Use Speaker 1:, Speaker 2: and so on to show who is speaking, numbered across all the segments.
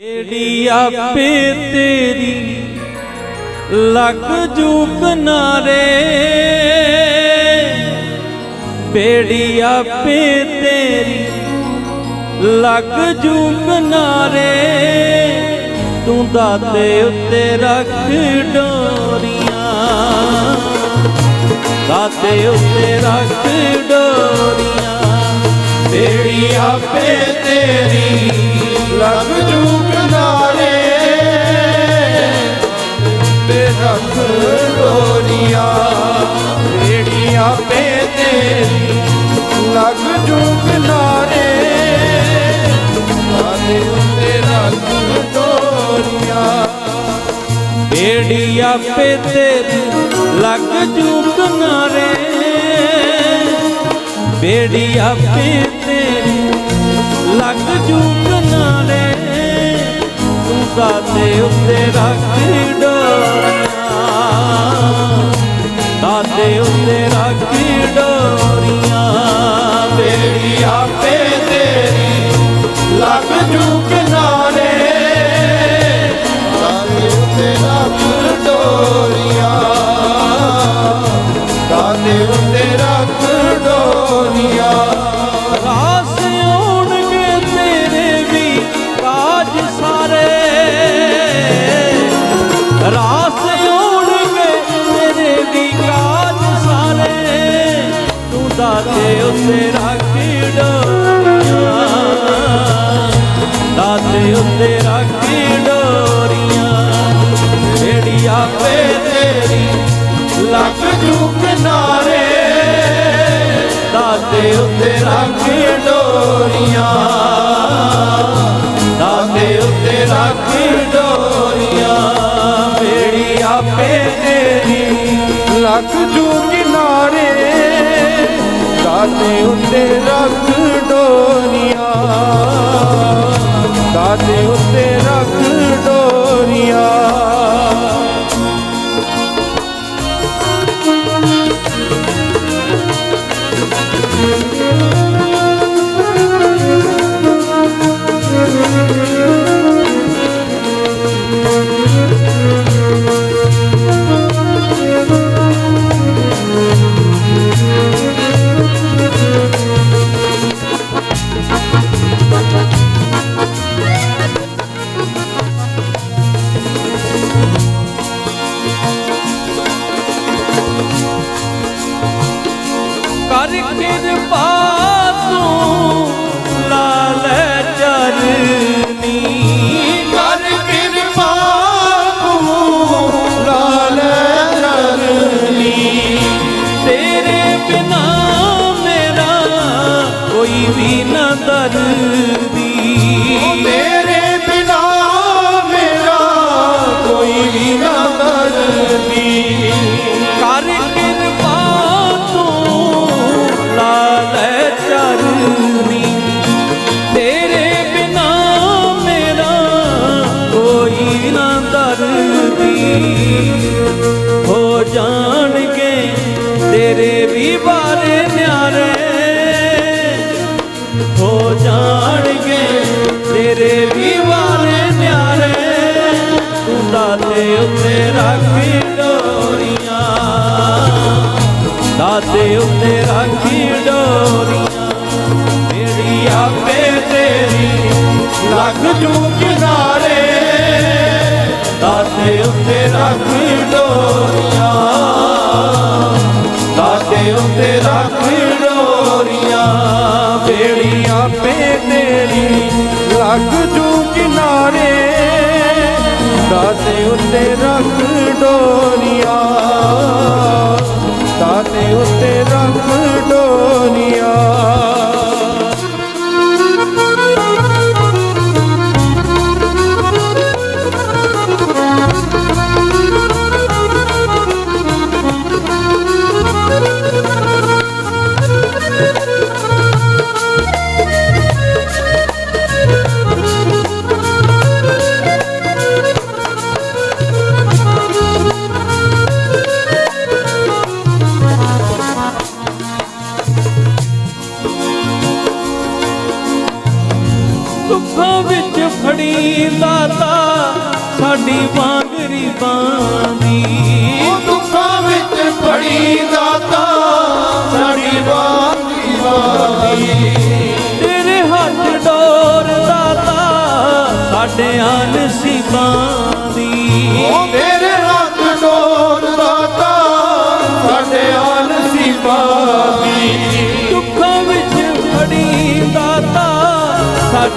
Speaker 1: ਏੜੀ ਆਪੇ ਤੇਰੀ ਲੱਗ ਜੂ ਕਿਨਾਰੇ ਬੇੜੀ ਆਪੇ ਤੇਰੀ ਲੱਗ ਜੂ ਕਿਨਾਰੇ ਤੂੰ ਦਾਤੇ ਉੱਤੇ ਰੱਖ ਡੋਰੀਆਂ। ਦਾਤੇ ਉੱਤੇ ਰੱਖ ਡੋਰੀਆਂ
Speaker 2: ਤੇਰੀ ਆਪੇ ਤੇਰੀ ਲੱਗ ਜੂ ਤੇਰੀ ਲੱਗ ਜੂ ਕਿਨਾਰੇ ਆਦੇ ਉੱਤੇ ਰੱਖ ਡੋਰੀਆਂ।
Speaker 1: ਬੇੜੀ ਆਪੇ ਤੇਰੀ ਲੱਗ ਜੂ ਕਿਨਾਰੇ, ਬੇੜੀ ਆਪੇ ਤੇਰੀ ਲੱਗ ਜੂ ਕਿਨਾਰੇ। ਤੂੰ ਦਾਤੇ ਉੱਤੇ ਰੱਖ ਡੋਰੀਆਂ। ਦਾਤੇ ਉੱਤੇ ਰੱਖ ਡੋਰੀਆਂ
Speaker 2: ਉੱਤੇ ਰੱਖ ਡੋਰੀਆਂ
Speaker 1: ਦਾਤੇ ਉੱਤੇ ਰੱਖ ਡੋਰੀਆਂ ਜਿਹੜੀ ਆਪੇ ਤੇਰੀ
Speaker 2: ਲੱਖ ਜੂ ਕਿਨਾਰੇ
Speaker 1: ਦਾਤੇ ਉੱਤੇ ਰੱਖ
Speaker 2: ਡੋਰੀਆਂ
Speaker 1: ਦਾਤੇ ਉੱਤੇ ਰੱਖ ਡੋਰੀਆਂ ਮੇਰੀ ਆਪੇ ਤੇਰੀ
Speaker 2: ਲੱਗ ਜੂ ਦਾਦੇ ਉੱਤੇ ਰੱਖ ਡੋਰੀਆਂ ਦਾਦੇ
Speaker 1: ਚਰਨੀ ਤੇਰੇ ਬਿਨਾ ਮੇਰਾ ਕੋਈ ਨਾ ਦਰਦੀ ਹੋ ਜਾਣਗੇ ਤੇਰੇ ਵੀ ਬਾਰੇ ਨਿਆਰੇ। ਹੋ ਜਾਣਗੇ ਤੇਰੇ ਵੀ ਬਾਰੇ ਨਿਆਰੇ। ਤੂੰ ਦਾਤੇ ਉੱਤੇ ਰੱਖ ਡੋਰੀਆਂ। ਦਾਤੇ ਉੱਤੇ ਰੱਖੀ ਡੋਰੀਆਂ।
Speaker 2: ਲੱਗ ਜੂ ਕਿਨਾਰੇ,
Speaker 1: ਦਾਤੇ ਉੱਤੇ ਰੱਖ ਡੋਰੀਆਂ।
Speaker 2: ਦਾਦੇ ਉੱਤੇ ਰੱਖ ਡੋਰੀਆਂ, ਬੇੜੀਆਂ ਪੇ ਤੇਰੀ ਲੱਗ ਜੂ ਕਿਨਾਰੇ। ਦਾਦੇ ਉੱਤੇ ਰੱਖ ਡੋਰੀਆਂ।
Speaker 1: ਦਾਤਾ ਸਾਡੀ ਬਾਂਦੀ
Speaker 2: ਉਹ ਦੁੱਖਾਂ ਵਿੱਚ ਫੜੀ ਦਾਤਾ ਸਾਡੀ ਬਾਤੀ ਬਾਤੀ
Speaker 1: ਤੇਰੇ ਹੱਥ ਡੋਰ ਦਾਤਾ ਸਾਡੇ ਨਸੀਬਾਂ ਦੀ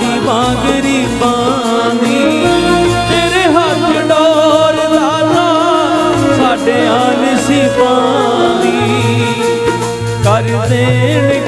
Speaker 2: ਸਾਡੀ
Speaker 1: ਵਾਂਗਰੀ ਬਾਂਦੀ ਤੇਰੇ ਹੱਥ ਡੋਰ ਦਾਤਾ ਸਾਡੇ ਆਲਸੀ ਪਾਣੀ ਕਰ ਦੇਣਗੇ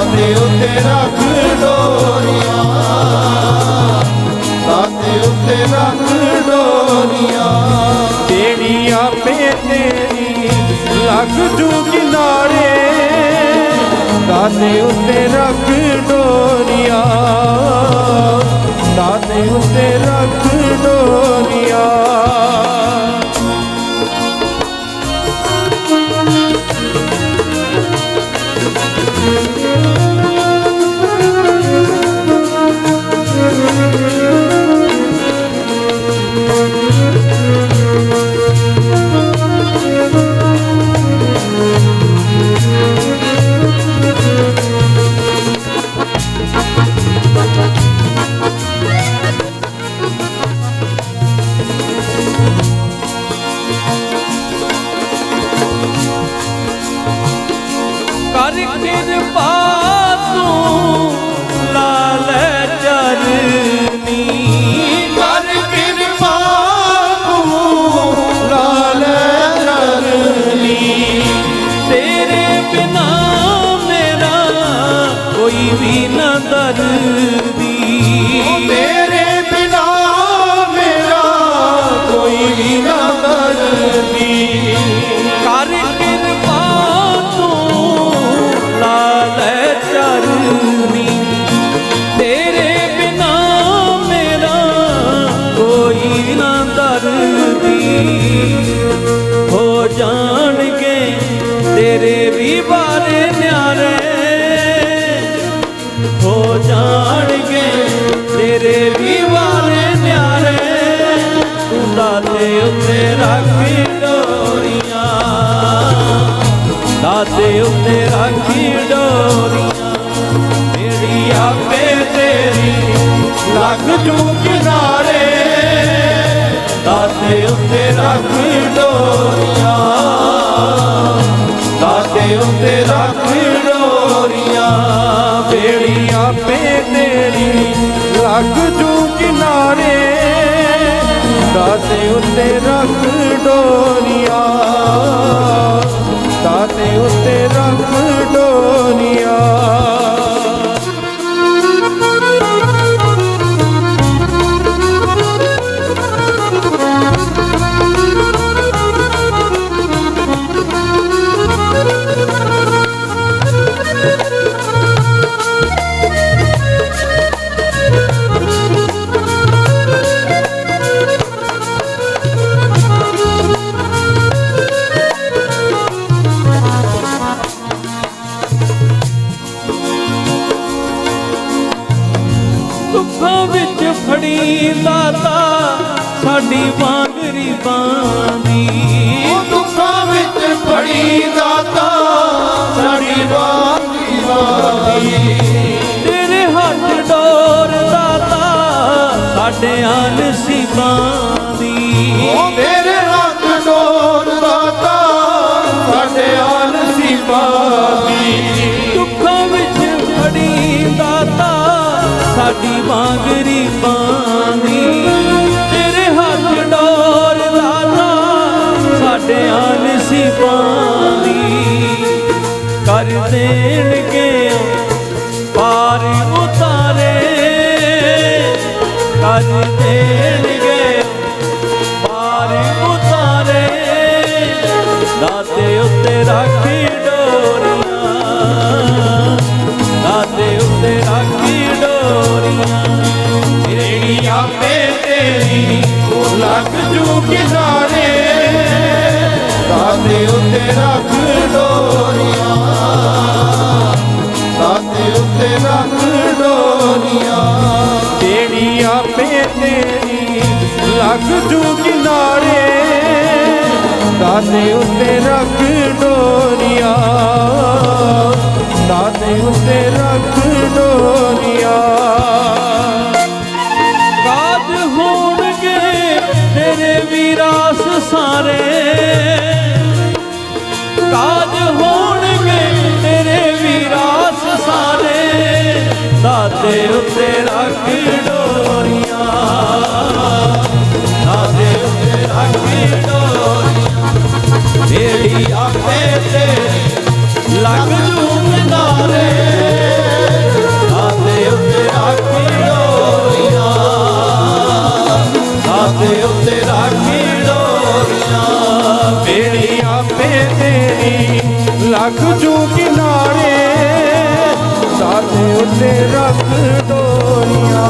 Speaker 1: ਦਾਤੇ ਉੱਤੇ ਰੱਖ ਡੋਰੀਆਂ। ਦਾਤੇ ਉੱਤੇ ਰੱਖ ਡੋਰੀਆਂ।
Speaker 2: ਤੇਰੀ ਆਪੇ ਤੇਰੀ ਲੱਗ ਜੂ ਕਿਨਾਰੇ। ਦਾਤੇ ਉੱਤੇ ਰੱਖ ਡੋਰੀਆਂ। ਦਾਤੇ ਉੱਤੇ ਰੱਖ ਡੋਰੀਆਂ। ਰੱਖੀ ਡੋਰੀਆਂ। ਦਾਤੇ ਉੱਤੇ ਰੱਖੀ ਡੋਰੀਆਂ।
Speaker 1: ਮੇਰੀ ਆਪੇ ਤੇਰੀ
Speaker 2: ਲੱਗ ਜੂ ਕਿਨਾਰੇ।
Speaker 1: ਦਾਤੇ ਉੱਤੇ ਰੱਖ
Speaker 2: ਡੋਰੀਆਂ। ਦਾਤੇ ਉੱਤੇ ਰੱਖ ਡੋਰੀਆਂ। ਬੇੜੀ ਆਪੇ ਤੇਰੀ ਲੱਗ ਜੂ ਕਿਨਾਰੇ। ਦਾਤੇ ਉੱਤੇ ਰੱਖ ਡੋਰੀਆਂ।
Speaker 1: ਦੁੱਖਾਂ ਵਿੱਚ ਫੜੀ ਦਾਤਾ ਸਾਡੀ ਵਾਂਗਰੀ ਬਾਂਦੀ
Speaker 2: ਉਹ ਦੁੱਖਾਂ ਵਿੱਚ ਫੜੀ ਦਾਤਾ ਸਾਡੀ ਬਾਤੀ ਬਾਤੀ
Speaker 1: ਤੇਰੇ ਹੱਥ ਡੋਰ ਦਾਤਾ ਸਾਡੇ ਨਸੀਬਾਂ ਦੀ
Speaker 2: ਮੇਰੇ ਹੱਥ ਡੋਰ ਦਾਤਾ ਸਾਡੇ ਆਨ
Speaker 1: ਸਾਡੀ ਵਾਂਗਰੀ ਬਾਂਦੀ ਤੇਰੇ ਹੱਥ ਡੋਰ ਲਾਲਾ, ਸਾਡੇ ਨਸੀਬਾਂ ਦੀ ਕਰ ਦੇਣਗੇ ਪਾਰ ਉਤਾਰੇ, ਕਰ ਦੇਣਗੇ ਰੱਖ ਡੋਰੀਆਂ ਦਾਤੇ ਉੱਤੇ ਰੱਖ ਡੋਰੀਆਂ
Speaker 2: ਤੇਰੀ ਆਪੇ ਤੇਰੀ ਲੱਗ ਜੂ ਕਿਨਾਰੇ ਦਾਤੇ ਉੱਤੇ ਰੱਖ ਡੋਰੀਆਂ ਦਾਤੇ ਉੱਤੇ ਰੱਖ ਡੋਰੀਆਂ ਦਾਤੇ ਉੱਤੇ ਰੱਖ ਡੋਰੀਆਂ। ਦਾਤੇ ਉੱਤੇ ਰੱਖ ਡੋਰੀਆਂ।
Speaker 1: ਮੇਰੀ ਆਪੇ ਤੇ ਲੱਗ ਜੂ ਕਿਨਾਰੇ ਉੱਤੇ ਰੱਖ ਡੋਰੀਆਂ। ਦਾਤੇ ਉੱਤੇ
Speaker 2: ਉੱਤੇ ਰੱਖ ਡੋਰੀਆਂ।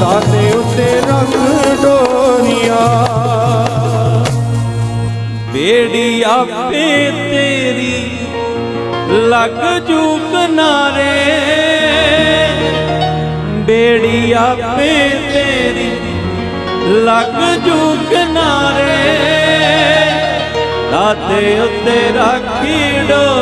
Speaker 2: ਦਾਤੇ ਉੱਤੇ ਰੱਖ ਡੋਰੀਆਂ।
Speaker 1: ਬੇੜੀ ਆਪੇ ਤੇਰੀ ਲੱਗ ਜੂ ਕਿਨਾਰੇ ਬੇੜੀ ਆਪੇ ਤੇਰੀ ਲੱਗ ਜੂ ਕਿਨਾਰੇ ਦਾਤੇ ਉੱਤੇ ਰਾਖੀ ਡੋਰੀਆਂ।